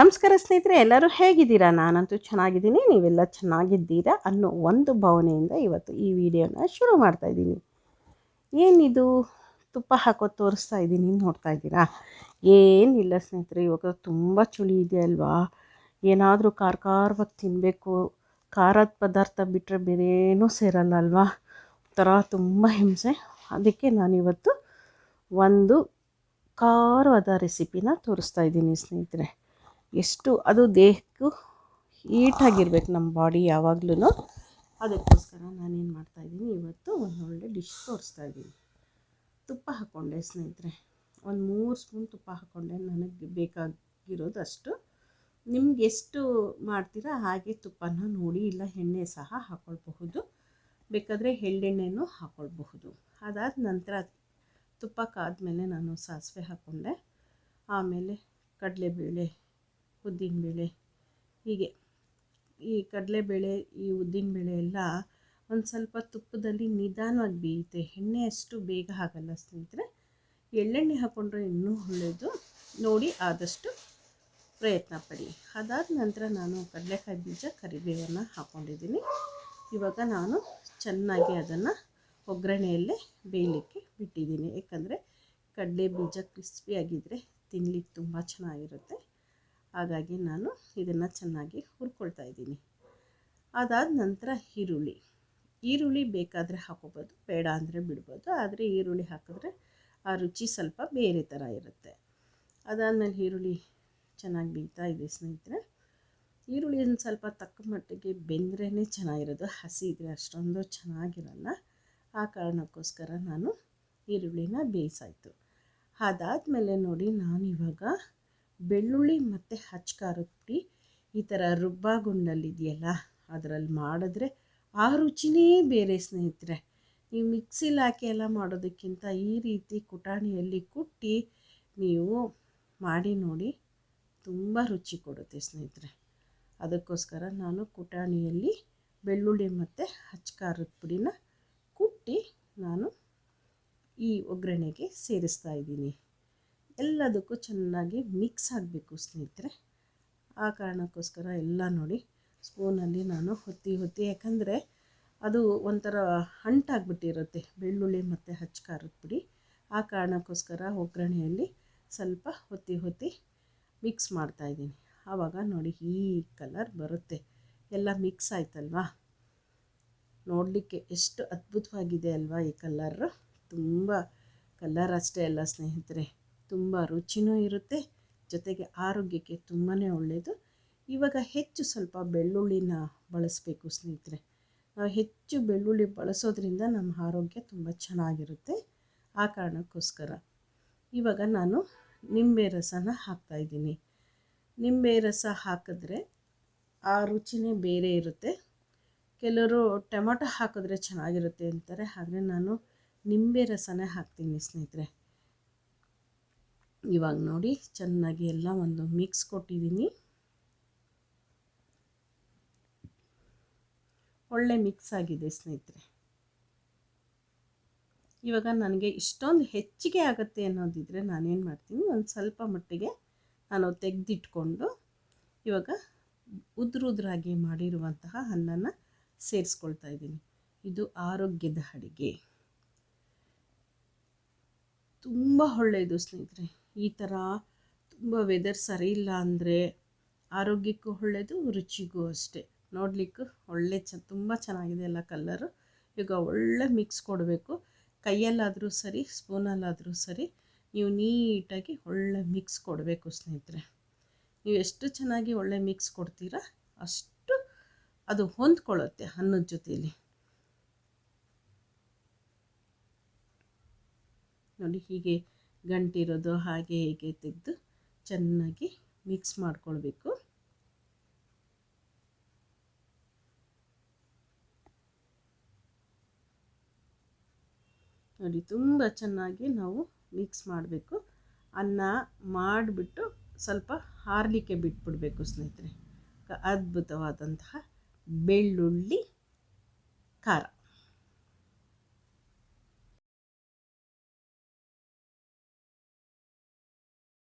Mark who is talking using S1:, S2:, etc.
S1: ನಮಸ್ಕಾರ ಸ್ನೇಹಿತರೆ, ಎಲ್ಲರೂ ಹೇಗಿದ್ದೀರಾ? ನಾನಂತೂ ಚೆನ್ನಾಗಿದ್ದೀನಿ, ನೀವೆಲ್ಲ ಚೆನ್ನಾಗಿದ್ದೀರಾ ಅನ್ನೋ ಒಂದು ಭಾವನೆಯಿಂದ ಇವತ್ತು ಈ ವಿಡಿಯೋನ ಶುರು ಮಾಡ್ತಾ ಇದ್ದೀನಿ. ಏನಿದು? ತುಪ್ಪ ಹಾಕೋ ತೋರಿಸ್ತಾ ಇದ್ದೀನಿ, ನೋಡ್ತಾ ಇದ್ದೀರಾ? ಏನಿಲ್ಲ ಸ್ನೇಹಿತರೆ, ಇವಾಗ ತುಂಬ ಚಳಿ ಇದೆ ಅಲ್ವಾ? ಏನಾದರೂ ಖಾರ ಖಾರವಾಗಿ ತಿನ್ನಬೇಕು ಖಾರದ ಪದಾರ್ಥ ಬಿಟ್ಟರೆ ಬೇರೇನೂ ಸೇರಲ್ಲ ಅಲ್ವಾ? ಒಂಥರ ತುಂಬ ಹಿಂಸೆ. ಅದಕ್ಕೆ ನಾನಿವತ್ತು ಒಂದು ಖಾರವಾದ ರೆಸಿಪಿನ ತೋರಿಸ್ತಾ ಇದ್ದೀನಿ ಸ್ನೇಹಿತರೆ. ಎಷ್ಟು ಅದು ದೇಹಕ್ಕೂ ಹೀಟಾಗಿರ್ಬೇಕು ನಮ್ಮ ಬಾಡಿ ಯಾವಾಗ್ಲೂ ಅದಕ್ಕೋಸ್ಕರ ನಾನೇನು ಮಾಡ್ತಾಯಿದ್ದೀನಿ ಇವತ್ತು ಒಂದು ಒಳ್ಳೆ ಡಿಶ್ ತೋರಿಸ್ತಾ ಇದ್ದೀನಿ. ತುಪ್ಪ ಹಾಕ್ಕೊಂಡೆ ಸ್ನೇಹಿತರೆ. ಒಂದು ಮೂರು ಸ್ಪೂನ್ ತುಪ್ಪ ಹಾಕ್ಕೊಂಡೆ ನನಗೆ ಬೇಕಾಗಿರೋದು ಅಷ್ಟು. ನಿಮ್ಗೆ ಎಷ್ಟು ಮಾಡ್ತೀರಾ ಹಾಗೆ ತುಪ್ಪನ ನೋಡಿ ಇಲ್ಲ ಎಣ್ಣೆ ಸಹ ಹಾಕ್ಕೊಳ್ಬಹುದು ಬೇಕಾದರೆ ಎಳ್ಳೆಣ್ಣೆನೂ ಹಾಕ್ಕೊಳ್ಬಹುದು ಅದಾದ ನಂತರ ತುಪ್ಪ ಕಾದ್ಮೇಲೆ ನಾನು ಸಾಸಿವೆ ಹಾಕ್ಕೊಂಡೆ ಆಮೇಲೆ ಕಡಲೆಬೇಳೆ ಉದ್ದಿನಬೇಳೆ ಹೀಗೆ ಈ ಕಡಲೆಬೇಳೆ ಈ ಉದ್ದಿನ ಬೇಳೆ ಎಲ್ಲ ಒಂದು ಸ್ವಲ್ಪ ತುಪ್ಪದಲ್ಲಿ ನಿಧಾನವಾಗಿ ಬೇಯುತ್ತೆ. ಎಣ್ಣೆ ಅಷ್ಟು ಬೇಗ ಆಗಲ್ಲ ಸ್ನೇಹಿತರೆ. ಎಳ್ಳೆಣ್ಣೆ ಹಾಕ್ಕೊಂಡ್ರೆ ಇನ್ನೂ ಒಳ್ಳೆಯದು ನೋಡಿ ಆದಷ್ಟು ಪ್ರಯತ್ನ ಪಡಿ. ಅದಾದ ನಂತರ ನಾನು ಕಡಲೆಕಾಯಿ ಬೀಜ, ಕರಿಬೇವನ್ನು ಹಾಕ್ಕೊಂಡಿದ್ದೀನಿ ಇವಾಗ ನಾನು ಚೆನ್ನಾಗಿ ಅದನ್ನು ಒಗ್ಗರಣೆಯಲ್ಲೇ ಬೇಯಲಿಕ್ಕೆ ಬಿಟ್ಟಿದ್ದೀನಿ. ಯಾಕಂದರೆ ಕಡಲೆ ಬೀಜ ಕ್ರಿಸ್ಪಿಯಾಗಿದ್ದರೆ ತಿನ್ಲಿಕ್ಕೆ ತುಂಬ ಚೆನ್ನಾಗಿರುತ್ತೆ. ಹಾಗಾಗಿ ನಾನು ಇದನ್ನು ಚೆನ್ನಾಗಿ ಹುರ್ಕೊಳ್ತಾ ಇದ್ದೀನಿ. ಅದಾದ ನಂತರ ಈರುಳ್ಳಿ. ಈರುಳ್ಳಿ ಬೇಕಾದರೆ ಹಾಕೋಬೋದು, ಬೇಡ ಅಂದರೆ ಬಿಡ್ಬೋದು, ಆದರೆ ಈರುಳ್ಳಿ ಹಾಕಿದ್ರೆ ಆ ರುಚಿ ಸ್ವಲ್ಪ ಬೇರೆ ಥರ ಇರುತ್ತೆ. ಅದಾದಮೇಲೆ ಈರುಳ್ಳಿ ಚೆನ್ನಾಗಿ ಬೇಯ್ತಾ ಇದೆ ಸ್ನೇಹಿತರೆ. ಈರುಳ್ಳಿ ಸ್ವಲ್ಪ ತಕ್ಕ ಮಟ್ಟಿಗೆ ಬೆಂದ್ರೇ ಚೆನ್ನಾಗಿರೋದು, ಹಸಿ ಇದ್ದರೆ ಅಷ್ಟೊಂದು ಚೆನ್ನಾಗಿರಲ್ಲ. ಆ ಕಾರಣಕ್ಕೋಸ್ಕರ ನಾನು ಈರುಳ್ಳಿನ ಬೇಯಿಸಾಯಿತು. ಅದಾದಮೇಲೆ ನೋಡಿ ನಾನು ಇವಾಗ ಬೆಳ್ಳುಳ್ಳಿ ಮತ್ತು ಹಚ್ಕಾರದ ಪುಡಿ ಈ ಥರ ರುಬ್ಬಾಗುಂಡಲ್ಲಿದೆಯಲ್ಲ, ಅದರಲ್ಲಿ ಮಾಡಿದ್ರೆ ಆ ರುಚಿನೇ ಬೇರೆ ಸ್ನೇಹಿತರೆ. ನೀವು ಮಿಕ್ಸಿಲಿ ಹಾಕಿ ಎಲ್ಲ ಮಾಡೋದಕ್ಕಿಂತ ಈ ರೀತಿ ಕುಟಾಣಿಯಲ್ಲಿ ಕುಟ್ಟಿ ನೀವು ಮಾಡಿ ನೋಡಿ ತುಂಬ ರುಚಿ ಕೊಡುತ್ತೆ ಸ್ನೇಹಿತರೆ. ಅದಕ್ಕೋಸ್ಕರ ನಾನು ಕುಟಾಣಿಯಲ್ಲಿ ಬೆಳ್ಳುಳ್ಳಿ ಮತ್ತು ಹಚ್ಕಾರದ ಪುಡಿನ ಕುಟ್ಟಿ ನಾನು ಈ ಒಗ್ಗರಣೆಗೆ ಸೇರಿಸ್ತಾ ಇದ್ದೀನಿ. ಎಲ್ಲದಕ್ಕೂ ಚೆನ್ನಾಗಿ ಮಿಕ್ಸ್ ಆಗಬೇಕು ಸ್ನೇಹಿತರೆ. ಆ ಕಾರಣಕ್ಕೋಸ್ಕರ ಎಲ್ಲ ನೋಡಿ ಸ್ಪೂನಲ್ಲಿ ನಾನು ಹೊತ್ತಿ ಹೊತ್ತಿ ಯಾಕಂದರೆ ಅದು ಒಂಥರ ಅಂಟಾಗ್ಬಿಟ್ಟಿರುತ್ತೆ ಬೆಳ್ಳುಳ್ಳಿ ಮತ್ತು ಹಚ್ಕಾರದ ಪುಡಿ. ಆ ಕಾರಣಕ್ಕೋಸ್ಕರ ಒಗ್ಗರಣೆಯಲ್ಲಿ ಸ್ವಲ್ಪ ಹೊತ್ತಿ ಹೊತ್ತಿ ಮಿಕ್ಸ್ ಮಾಡ್ತಾಯಿದ್ದೀನಿ ಆವಾಗ ನೋಡಿ ಈ ಕಲರ್ ಬರುತ್ತೆ. ಎಲ್ಲ ಮಿಕ್ಸ್ ಆಯ್ತಲ್ವಾ? ನೋಡಲಿಕ್ಕೆ ಎಷ್ಟು ಅದ್ಭುತವಾಗಿದೆ ಅಲ್ವಾ ಈ ಕಲರ್ ತುಂಬ ಕಲರ್ ಅಷ್ಟೇ ಅಲ್ಲ ಸ್ನೇಹಿತರೆ. ತುಂಬ ರುಚಿನೂ ಇರುತ್ತೆ, ಜೊತೆಗೆ ಆರೋಗ್ಯಕ್ಕೆ ತುಂಬಾ ಒಳ್ಳೆಯದು ಇವಾಗ ಹೆಚ್ಚು ಸ್ವಲ್ಪ ಬೆಳ್ಳುಳ್ಳಿನ ಬಳಸಬೇಕು ಸ್ನೇಹಿತರೆ. ಹೆಚ್ಚು ಬೆಳ್ಳುಳ್ಳಿ ಬಳಸೋದ್ರಿಂದ ನಮ್ಮ ಆರೋಗ್ಯ ತುಂಬ ಚೆನ್ನಾಗಿರುತ್ತೆ, ಆ ಕಾರಣಕ್ಕೋಸ್ಕರ. ಇವಾಗ ನಾನು ನಿಂಬೆ ರಸನ ಹಾಕ್ತಾಯಿದ್ದೀನಿ ನಿಂಬೆ ರಸ ಹಾಕಿದ್ರೆ ಆ ರುಚಿನೇ ಬೇರೆ ಇರುತ್ತೆ. ಕೆಲವರು ಟೊಮೊಟೊ ಹಾಕಿದ್ರೆ ಚೆನ್ನಾಗಿರುತ್ತೆ ಅಂತಾರೆ, ಆದರೆ ನಾನು ನಿಂಬೆ ರಸನೇ ಹಾಕ್ತೀನಿ ಸ್ನೇಹಿತರೆ. ಇವಾಗ ನೋಡಿ, ಚೆನ್ನಾಗಿ ಎಲ್ಲ ಒಂದು ಮಿಕ್ಸ್ ಕೊಟ್ಟಿದ್ದೀನಿ. ಒಳ್ಳೆ ಮಿಕ್ಸ್ ಆಗಿದೆ ಸ್ನೇಹಿತರೆ. ಇವಾಗ ನನಗೆ ಇಷ್ಟೊಂದು ಹೆಚ್ಚಿಗೆ ಆಗುತ್ತೆ ಅನ್ನೋದಿದ್ರೆ ನಾನೇನು ಮಾಡ್ತೀನಿ, ಒಂದು ಸ್ವಲ್ಪ ಮಟ್ಟಿಗೆ ನಾನು ತೆಗೆದಿಟ್ಕೊಂಡು ಇವಾಗ ಉದ್ರುದ್ರಾಗಿ ಮಾಡಿರುವಂತಹ ಅನ್ನನ ಸೇರಿಸ್ಕೊಳ್ತಾ ಇದ್ದೀನಿ. ಇದು ಆರೋಗ್ಯದ ಅಡಿಗೆ. ತುಂಬ ಒಳ್ಳೆಯದು ಸ್ನೇಹಿತರೆ. ಈ ಥರ ತುಂಬ ವೆದರ್ ಸರಿ ಇಲ್ಲ ಅಂದರೆ ಆರೋಗ್ಯಕ್ಕೂ ಒಳ್ಳೆಯದು ರುಚಿಗೂ ಅಷ್ಟೇ. ನೋಡಲಿಕ್ಕೂ ಒಳ್ಳೆ ಚ, ತುಂಬ ಚೆನ್ನಾಗಿದೆ ಎಲ್ಲ ಕಲ್ಲರು ಈಗ ಒಳ್ಳೆ ಮಿಕ್ಸ್ ಕೊಡಬೇಕು. ಕೈಯಲ್ಲಾದರೂ ಸರಿ ಸ್ಪೂನಲ್ಲಾದರೂ ಸರಿ, ನೀವು ನೀಟಾಗಿ ಒಳ್ಳೆ ಮಿಕ್ಸ್ ಕೊಡಬೇಕು ಸ್ನೇಹಿತರೆ. ನೀವು ಎಷ್ಟು ಚೆನ್ನಾಗಿ ಒಳ್ಳೆ ಮಿಕ್ಸ್ ಕೊಡ್ತೀರಾ ಅಷ್ಟು ಅದು ಹೊಂದ್ಕೊಳ್ಳುತ್ತೆ ಅನ್ನದ ಜೊತೆಯಲ್ಲಿ. ನೋಡಿ ಹೀಗೆ ಗಂಟಿರೋದು ಹಾಗೆ ಹೀಗೆ ತೆಗೆದು ಚೆನ್ನಾಗಿ ಮಿಕ್ಸ್ ಮಾಡ್ಕೊಳ್ಬೇಕು. ನೋಡಿ ತುಂಬ ಚೆನ್ನಾಗಿ ನಾವು ಮಿಕ್ಸ್ ಮಾಡಬೇಕು. ಅನ್ನ ಮಾಡಿಬಿಟ್ಟು ಸ್ವಲ್ಪ ಹಾರಲಿಕ್ಕೆ ಬಿಟ್ಬಿಡಬೇಕು ಸ್ನೇಹಿತರೆ. ಅದ್ಭುತವಾದಂತಹ ಬೆಳ್ಳುಳ್ಳಿ, ಖಾರ.